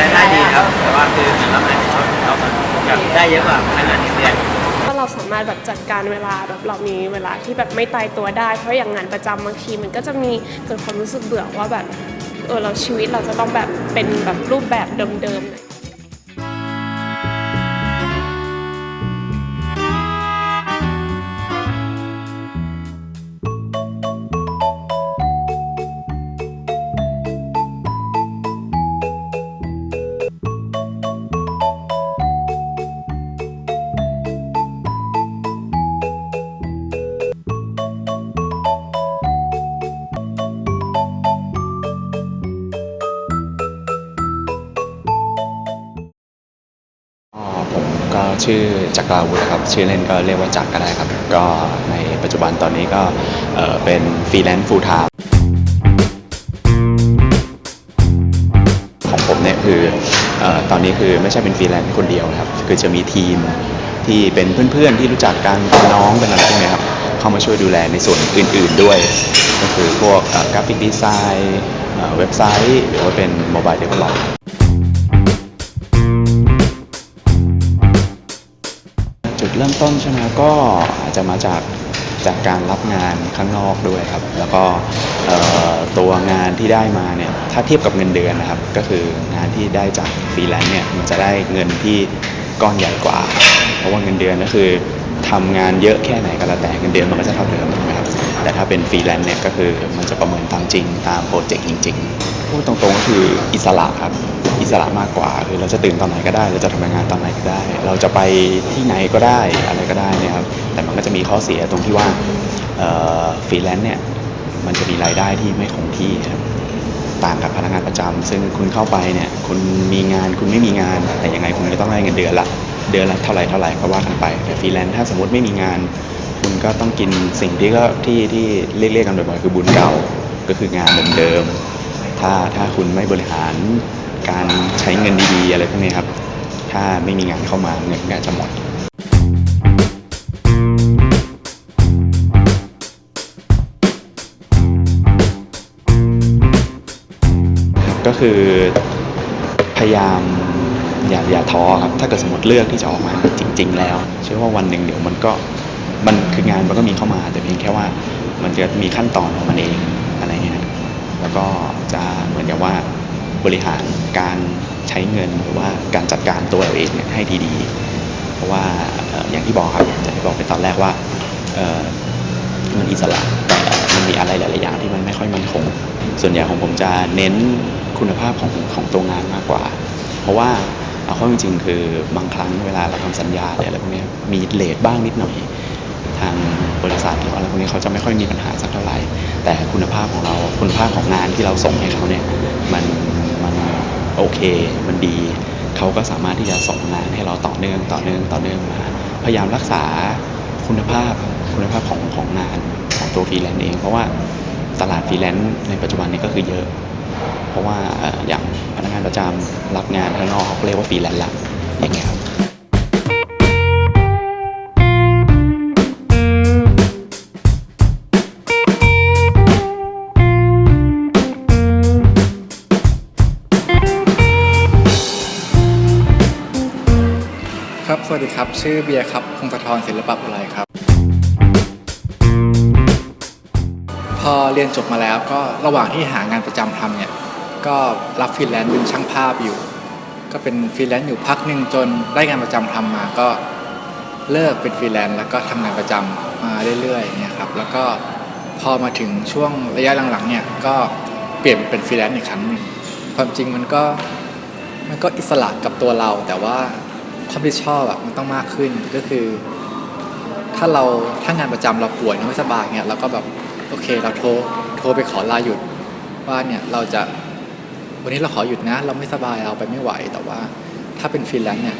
รายได้ดีครับ แต่ว่าคือเหมือนรับงานเราเราแบบได้เยอะกว่าพนักงานที่เรียนก็เราสามารถแบบจัดการเวลาแบบเรามีเวลาที่แบบไม่ตายตัวได้ เพราะอย่างงานประจำบางทีมันก็จะมีเกิดความรู้สึกเบื่อว่าแบบเออเราชีวิตเราจะต้องแบบเป็นแบบรูปแบบเดิมๆ ชื่อจักราวุธครับชื่อเล่นก็เรียกว่าจักรก็ได้ครับ ก็ในปัจจุบันตอนนี้ก็เอ่อเป็นฟรีแลนซ์ฟูลไทม์ของผมเนี่ยคือเอ่อตอนนี้คือไม่ใช่เป็นฟรีแลนซ์คนเดียวนะครับคือจะมีทีมที่เป็นเพื่อนๆที่รู้จักกันเป็นน้องเป็นอะไรพวกเนี้ยครับเข้ามาช่วยดูแลในส่วนอื่นๆด้วย ก็คือพวกกราฟิกดีไซน์เว็บไซต์ หรือว่าเป็นโมบายเดเวลลอป เริ่มต้นใช่ไหมก็อาจจะมาจากจากการรับงานข้างนอกด้วยครับ แล้วก็ตัวงานที่ได้มาเนี่ยถ้าเทียบกับเงินเดือนนะครับ ก็คืองานที่ได้จากฟรีแลนซ์เนี่ยมันจะได้เงินที่ก้อนใหญ่กว่า เพราะว่าเงินเดือนก็คือทำงานเยอะแค่ไหนก็แล้วแต่เงินเดือนมันก็จะเท่าเดิมถูกไหมครับแต่ถ้าเป็นฟรีแลนซ์เนี่ยก็คือมันจะประเมินตามจริงตามโปรเจกต์จริง ๆ พูดตรงๆก็คืออิสระครับ สระมากกว่าคือเราจะตื่นตอนไหนก็ได้ เราจะทำงานตอนไหนก็ได้ เราจะไปที่ไหนก็ได้อะไรก็ได้นะครับ แต่มันก็จะมีข้อเสียตรงที่ว่าฟรีแลนซ์เนี่ยมันจะมีรายได้ที่ไม่คงที่ครับต่างกับพนักงานประจำซึ่งคุณเข้าไปเนี่ยคุณมีงานคุณไม่มีงาน แต่ยังไงคุณก็ต้องได้เงินเดือนละเดือนละเท่าไหร่เท่าไหร่ก็ว่ากันไปแต่ฟรีแลนซ์ถ้าสมมติไม่มีงาน คุณก็ต้องกินสิ่งที่ก็ที่ที่เรียกเรียกกันบ่อยๆคือบุญเก่าก็คืองานเดิมๆถ้าถ้าคุณไม่บริหาร การใช้เงินดีๆ อะไรพวกนี้ครับ ถ้าไม่มีงานเข้ามาเงินก็จะหมดก็คือพยายามอย่าอย่าท้อครับ ถ้าเกิดสมมติเลือกที่จะออกมาจริง ๆ แล้ว เชื่อว่าวันหนึ่งเดี๋ยวมันก็มันคืองานมันก็มีเข้ามา แต่เพียงแค่ว่ามันจะมีขั้นตอนของมันเองอะไรเงี้ยแล้วก็จะเหมือนกับว่า บริหารการใช้เงินหรือว่าการจัดการตัวเราเองเนี่ยให้ดีๆ เพราะว่าอย่างที่บอกครับอย่างที่บอกไปตอนแรกว่ามันอิสระแต่มันมีอะไรหลายๆอย่างที่มันไม่ค่อยมั่นคง ส่วนใหญ่ของผมจะเน้นคุณภาพของของตัวงานมากกว่า เพราะว่าเอาเข้าจริงๆคือบางครั้งเวลาเราทำสัญญาอะไรพวกนี้มีเลทบ้างนิดหน่อย ทางบริษัทหรืออะไรพวกนี้เขาจะไม่ค่อยมีปัญหาสักเท่าไหร่ แต่คุณภาพของเราคุณภาพของงานที่เราส่งให้เขาเนี่ยมัน โอเค มันดี เขาก็สามารถที่จะส่งงานให้เราต่อเนื่องต่อเนื่องต่อเนื่องมา พยายามรักษาคุณภาพคุณภาพของของงานของตัวฟรีแลนซ์เอง เพราะว่าตลาดฟรีแลนซ์ในปัจจุบันนี้ก็คือเยอะ เพราะว่าอย่างพนักงานประจำรับงานข้างนอกเขาเรียกว่าฟรีแลนซ์ละอย่างเงี้ยครับ ครับ สวัสดีครับ ชื่อเบียร์ครับพงศธรศิลปะอุไรครับ พอเรียนจบมาแล้วก็ระหว่างที่หางานประจำทำเนี่ย ก็รับฟรีแลนซ์เป็นช่างภาพอยู่ ก็เป็นฟรีแลนซ์อยู่พักหนึ่งจนได้งานประจำทำมาก็เลิกเป็นฟรีแลนซ์แล้วก็ทำงานประจำมาเรื่อยๆอย่างเนี่ยครับ แล้วก็พอมาถึงช่วงระยะหลังๆเนี่ยก็เปลี่ยนเป็นฟรีแลนซ์อีกครั้งหนึ่งความจริงมันก็ มันก็อิสระกับตัวเราแต่ว่า ความรับผิดชอบอะมันต้องมากขึ้นก็คือ ถ้าเราถ้างานประจำเราป่วยเราไม่สบายเนี่ยเราก็แบบโอเค เราโทรโทรไปขอลาหยุดว่าเนี่ยเราจะวันนี้เราขอหยุดนะ เราไม่สบายเราไปไม่ไหวแต่ว่า ถ้าเป็นฟรีแลนซ์เนี่ย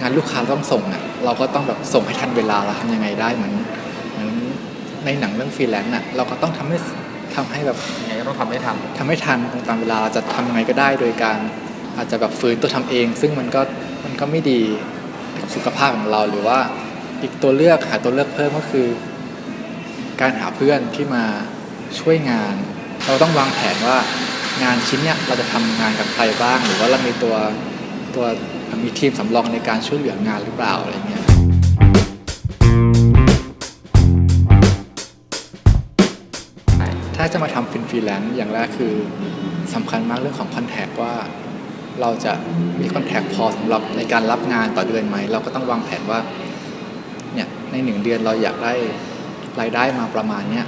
งานลูกค้าต้องส่งอะเราก็ต้องแบบส่งให้ทันเวลาเราทำยังไงได้เหมือนเหมือนในหนังเรื่องฟรีแลนซ์อะเราก็ต้องทำให้ทำให้แบบยังไงก็ต้องทำให้ทันทำให้ทันตรงตามเวลาจะทำยังไงก็ได้โดยการอาจจะแบบฝืนตัวทำเอง ซึ่งมันก็ มันก็ไม่ดีกับสุขภาพของเราหรือว่าอีกตัวเลือกหาตัวเลือกเพิ่มก็คือ การหาเพื่อนที่มาช่วยงาน เราต้องวางแผนว่างานชิ้นเนี่ยเราจะทำงานกับใครบ้าง หรือว่าเรามีตัวตัวมีทีมสำรองในการช่วยเหลืองานหรือเปล่าอะไรเงี้ยถ้าจะมาทำฟินฟรีแลนซ์อย่างแรกคือสำคัญมากเรื่องของคอนแทคว่า เราจะมีคอนแทคพอสำหรับในการรับงานต่อเดือนไหม เราก็ต้องวางแผนว่าเนี่ยในหนึ่งเดือนเราอยากได้รายได้มาประมาณเนี้ย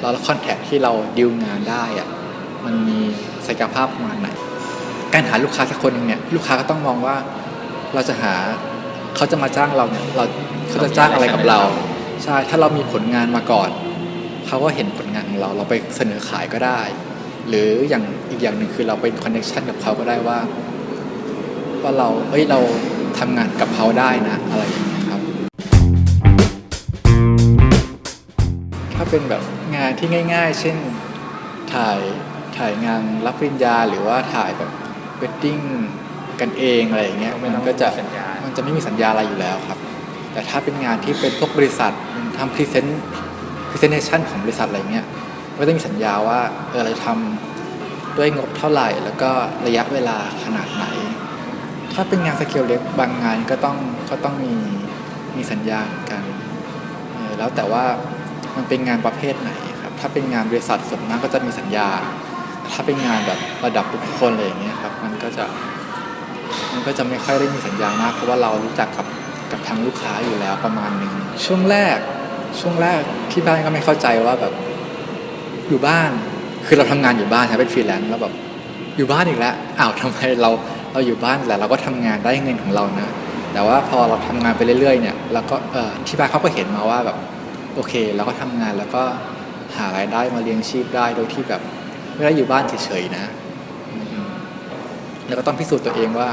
แล้วคอนแทคที่เราดิวงานได้อะมันมีศักยภาพประมาณไหน การหาลูกค้าสักคนหนึ่งเนี่ยลูกค้าก็ต้องมองว่าเราจะหาเขาจะมาจ้างเราเนี่ยเราเขาจะจ้างอะไรกับเรา ใช่ถ้าเรามีผลงานมาก่อน เขาก็เห็นผลงานของเรา เราไปเสนอขายก็ได้ หรืออย่างอีกอย่างหนึ่งคือเราเป็นคอนเนคชันกับเขาก็ได้ว่าว่าเราเฮ้ยเราทำงานกับเขาได้นะอะไรอย่างเงี้ยครับ ถ้าเป็นแบบงานที่ง่าย ๆ เช่นถ่ายถ่ายงานรับปริญญาหรือว่าถ่ายแบบเวดดิ้งกันเองอะไรอย่างเงี้ยมันก็จะสัญญามันจะไม่มีสัญญาอะไรอยู่แล้วครับ แต่ถ้าเป็นงานที่เป็นพวกบริษัททำพรีเซนต์พรีเซนเทชันของบริษัทอะไรเงี้ย ก็ต้องมีสัญญาว่าเออเราจะทำด้วยงบเท่าไหร่ แล้วก็ระยะเวลาขนาดไหน ถ้าเป็นงานสเกลเล็กบางงานก็ต้องก็ต้องมีมีสัญญากันเออแล้วแต่ว่ามันเป็นงานประเภทไหนครับถ้าเป็นงานบริษัทส่วนมากก็จะมีสัญญา ถ้าเป็นงานแบบระดับบุคคลอะไรอย่างเงี้ยครับมันก็จะมันก็จะไม่ค่อยได้มีสัญญามากเพราะว่าเรารู้จักกับกับทางลูกค้าอยู่แล้วประมาณหนึ่งช่วงแรกช่วงแรกที่บ้านก็ไม่เข้าใจว่าแบบ อยู่บ้าน คือเราทำงานอยู่บ้านใช่เป็นฟรีแลนซ์แล้วแบบอยู่บ้านอีกแล้วอ้าวทำไมเราเราอยู่บ้านแต่เราก็ทำงานได้เงินของเรานะ แต่ว่าพอเราทำงานไปเรื่อยๆเนี่ยเราก็เออที่บ้านเขาก็เห็นมาว่าแบบโอเคเราก็ทำงานแล้วก็หารายได้มาเลี้ยงชีพได้โดยที่แบบไม่ได้อยู่บ้านเฉยๆนะ แล้วก็ต้องพิสูจน์ตัวเองว่า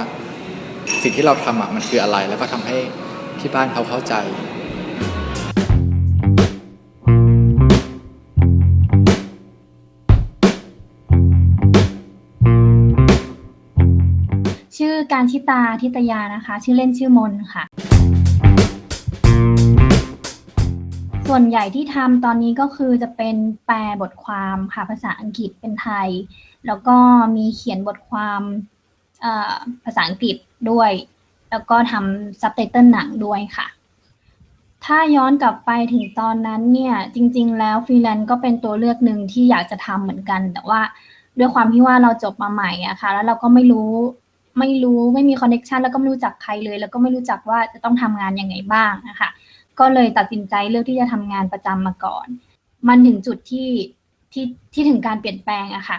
สิ่งที่เราทำอะมันคืออะไร แล้วก็ทำให้ที่บ้านเขาเข้าใจ การชิตาทิตยานะคะ ชื่อเล่นชื่อมนค่ะ ส่วนใหญ่ที่ทำตอนนี้ก็คือจะเป็นแปลบทความค่ะภาษาอังกฤษเป็นไทย แล้วก็มีเขียนบทความภาษาอังกฤษด้วย แล้วก็ทำซับไตเติลหนังด้วยค่ะ ถ้าย้อนกลับไปถึงตอนนั้นเนี่ย จริง ๆ แล้วฟรีแลนซ์ก็เป็นตัวเลือกหนึ่งที่อยากจะทำเหมือนกัน แต่ว่าด้วยความที่ว่าเราจบมาใหม่อะค่ะ แล้วเราก็ไม่รู้ ไม่รู้ไม่มีคอนเน็ชันแล้วก็ไม่รู้จักใครเลย แล้วก็ไม่รู้จักว่าจะต้องทำงานยังไงบ้างนะคะก็เลยตัดสินใจเลือกที่จะทำงานประจำมาก่อน มันถึงจุดที่ที่ที่ถึงการเปลี่ยนแปลงอะค่ะ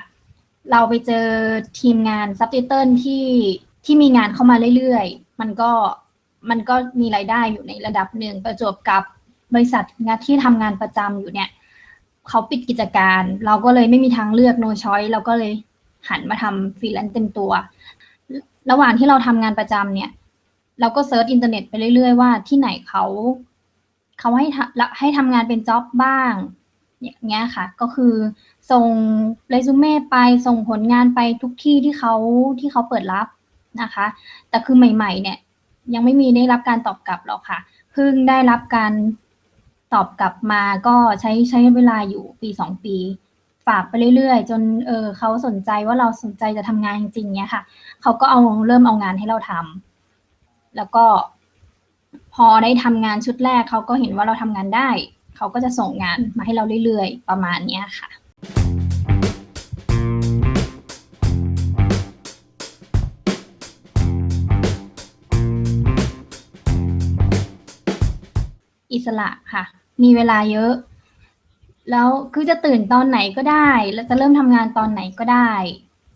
เราไปเจอทีมงานซับไตเติลที่ที่มีงานเข้ามาเรื่อยๆ มันก็มันก็มีรายได้อยู่ในระดับหนึ่งประจวบกับบริษัทงานที่ทำงานประจำอยู่เนี่ยเขาปิดกิจการ เราก็เลยไม่มีทางเลือก no choice เราก็เลยหันมาทำฟรีแลนซ์เต็มตัว ระหว่างที่เราทำงานประจำเนี่ย เราก็เซิร์ชอินเทอร์เน็ตไปเรื่อยๆว่าที่ไหนเขาเขาให้ทำให้ทำงานเป็นจ็อบบ้างอย่างเงี้ยค่ะ ก็คือส่งเรซูเม่ไปส่งผลงานไปทุกที่ที่เขาที่เขาเปิดรับนะคะ แต่คือใหม่ ๆ เนี่ย ยังไม่มีได้รับการตอบกลับหรอกค่ะเพิ่งได้รับการตอบกลับมาก็ใช้ใช้เวลาอยู่ปีสองปี ฝากไปเรื่อยๆ จนเออเขาสนใจว่าเราสนใจจะทำงานจริงๆเนี้ยค่ะเขาก็เอาเริ่มเอางานให้เราทำแล้วก็ พอได้ทำงานชุดแรกเขาก็เห็นว่าเราทำงานได้เขาก็จะส่งงานมาให้เราเรื่อยๆ ประมาณเนี้ยค่ะอิสระค่ะ มีเวลาเยอะ แล้วคือจะตื่นตอนไหนก็ได้แล้วจะเริ่มทำงานตอนไหนก็ได้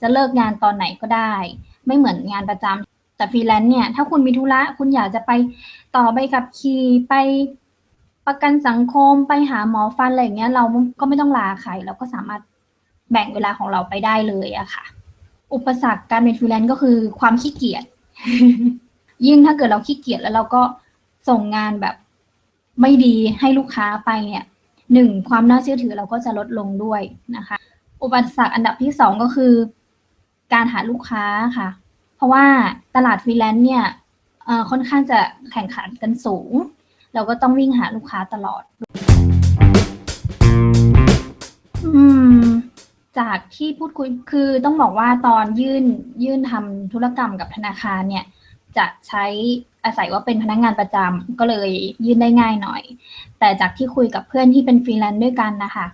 จะเลิกงานตอนไหนก็ได้ ไม่เหมือนงานประจำแต่ฟรีแลนซ์เนี่ย ถ้าคุณมีธุระคุณอยากจะไปต่อใบขับขี่ไปประกันสังคมไปหาหมอฟันอะไรอย่างเงี้ย เราก็ไม่ต้องลาใครเราก็สามารถแบ่งเวลาของเราไปได้เลยอะค่ะ อุปสรรคการเป็นฟรีแลนซ์ก็คือความขี้เกียจยิ่งถ้าเกิดเราขี้เกียจแล้วเราก็ส่งงานแบบไม่ดีให้ลูกค้าไปเนี่ย หนึ่งความน่าเชื่อถือเราก็จะลดลงด้วยนะคะ อุปสรรคอันดับที่สองก็คือ การหาลูกค้าค่ะ เพราะว่าตลาดฟรีแลนซ์เนี่ยค่อนข้างจะแข่งขันกันสูง เราก็ต้องวิ่งหาลูกค้าตลอด อืม จากที่พูดคุยคือต้องบอกว่าตอนยื่นยื่นทำธุรกรรมกับธนาคารเนี่ย จะใช้อาศัยว่าเป็นพนักงานประจำก็เลยยื่นได้ง่ายหน่อย แต่จากที่คุยกับเพื่อนที่เป็นฟรีแลนซ์ด้วยกันนะคะ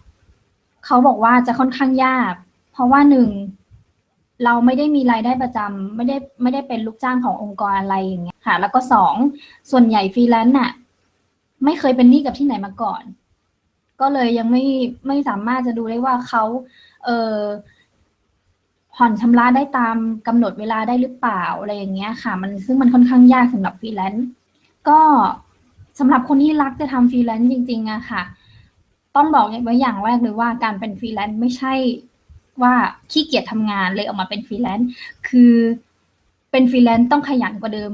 เขาบอกว่าจะค่อนข้างยาก เพราะว่าหนึ่งเราไม่ได้มีรายได้ประจำไม่ได้ไม่ได้เป็นลูกจ้างขององค์กรอะไรอย่างเงี้ยค่ะ แล้วก็สองส่วนใหญ่ฟรีแลนซ์น่ะ ไม่เคยเป็นหนี้กับที่ไหนมาก่อน ก็เลยยังไม่ไม่สามารถจะดูได้ว่าเขาเออผ่อนชำระได้ตามกำหนดเวลาได้หรือเปล่าอะไรอย่างเงี้ยค่ะ มันซึ่งมันค่อนข้างยากสำหรับฟรีแลนซ์ก็ สำหรับคนที่รักจะทำฟรีแลนซ์จริงๆอะค่ะ ต้องบอกไว้อย่างแรกเลยว่าการเป็นฟรีแลนซ์ไม่ใช่ว่าขี้เกียจทำงานเลยออกมาเป็นฟรีแลนซ์คือเป็นฟรีแลนซ์ต้องขยันกว่าเดิม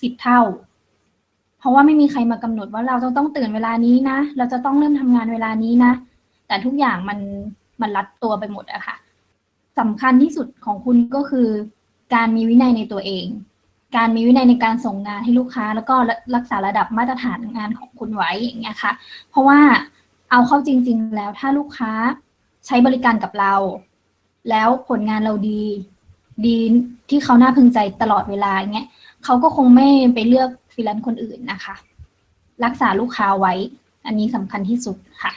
สิบเท่า เพราะว่าไม่มีใครมากำหนดว่าเราจะต้องตื่นเวลานี้นะ เราจะต้องเริ่มทำงานเวลานี้นะ แต่ทุกอย่างมันมันรัดตัวไปหมดอะค่ะสำคัญที่สุดของคุณก็คือ การมีวินัยในตัวเอง การมีวินัยในการส่งงานให้ลูกค้า แล้วก็รักษาระดับมาตรฐานงานของคุณไว้อย่างเงี้ยค่ะ เพราะว่าเอาเข้าจริง ๆ แล้วถ้าลูกค้าใช้บริการกับเรา แล้วผลงานเราดีดีที่เขาน่าพึงใจตลอดเวลาอย่างเงี้ยเขาก็คงไม่ไปเลือกฟรีแลนซ์คนอื่นนะคะ รักษาลูกค้าไว้ อันนี้สำคัญที่สุดค่ะ